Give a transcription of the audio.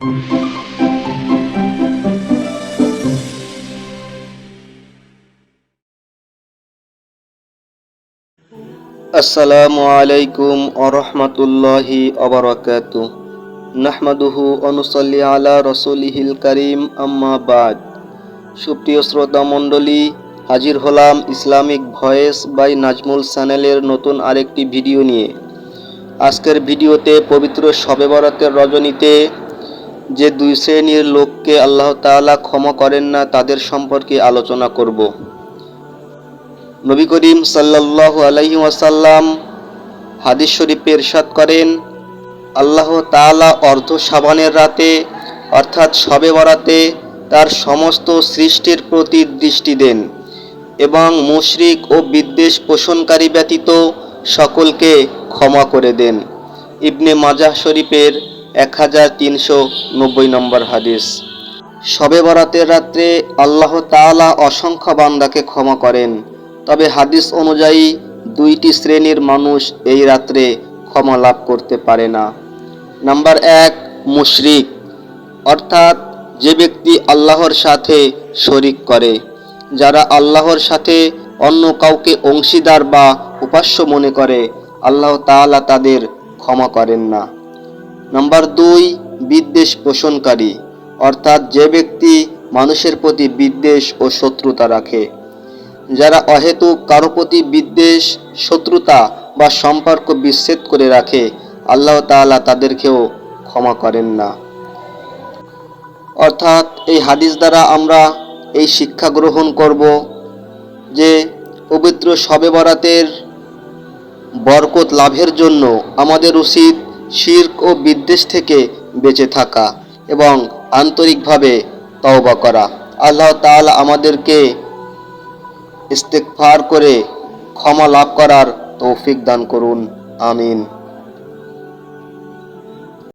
আসসালামু আলাইকুম আরহামতুল্লাহি অবরাকাত নাহমাদুহু অনুসল্লি আলা রসুলিহিল করিম, আম্মা বাদ। সুপ্রিয় শ্রোতা মণ্ডলী, হাজির হলাম ইসলামিক ভয়েস বাই নাজমুল চ্যানেলের নতুন আরেকটি ভিডিও নিয়ে। আজকের ভিডিওতে পবিত্র শবে বরাতের রজনীতে যে দুই শ্রেণির লোককে আল্লাহ তাআলা ক্ষমা করেন না, তাদের সম্পর্কে আলোচনা করব। নবী করিম সাল্লাল্লাহু আলাইহি ওয়াসাল্লাম হাদিস শরীফে ইরশাদ করেন, আল্লাহ তাআলা অর্ধ সাবানের রাতে, অর্থাৎ শবে বরাতে তার সমস্ত সৃষ্টির প্রতি দৃষ্টি দেন এবং মুশরিক ও বিদ্বেষ পোষণকারী ব্যতীত সকলকে ক্ষমা করে দেন। ইবনে মাজাহ শরীফের এক হাজার তিনশো নব্বই নম্বর হাদিস। শবে বরাতের রাত্রে আল্লাহ তাআলা অসংখ্য বান্দাকে ক্ষমা করেন, তবে হাদিস অনুযায়ী দুইটি শ্রেণির মানুষ এই রাত্রে ক্ষমা লাভ করতে পারে না। নাম্বার এক, মুশরিক, অর্থাৎ যে ব্যক্তি আল্লাহর সাথে শরিক করে, যারা আল্লাহর সাথে অন্য কাউকে অংশীদার বা উপাস্য মনে করে, আল্লাহ তাআলা তাদের ক্ষমা করেন না। নাম্বার দুই, বিদ্বেষ পোষণকারী, অর্থাৎ যে ব্যক্তি মানুষের প্রতি বিদ্বেষ ও শত্রুতা রাখে। যারা অহেতুক, কারও প্রতি বিদ্বেষ, শত্রুতা বা সম্পর্ক বিচ্ছেদ করে রাখে, আল্লাহ তাআলা তাদেরকেও ক্ষমা করেন না। অর্থাৎ এই হাদিস দ্বারা আমরা এই শিক্ষা গ্রহণ করব যে পবিত্র শবে বরাতের বরকত লাভের জন্য আমাদের উচিত শির্ক ও বিদ্বেষ থেকে বেঁচে থাকা এবং আন্তরিকভাবে তওবা করা। আল্লাহ তাআলা আমাদেরকে ইস্তেকফার করে ক্ষমা লাভ করার তৌফিক দান করুন। আমিন।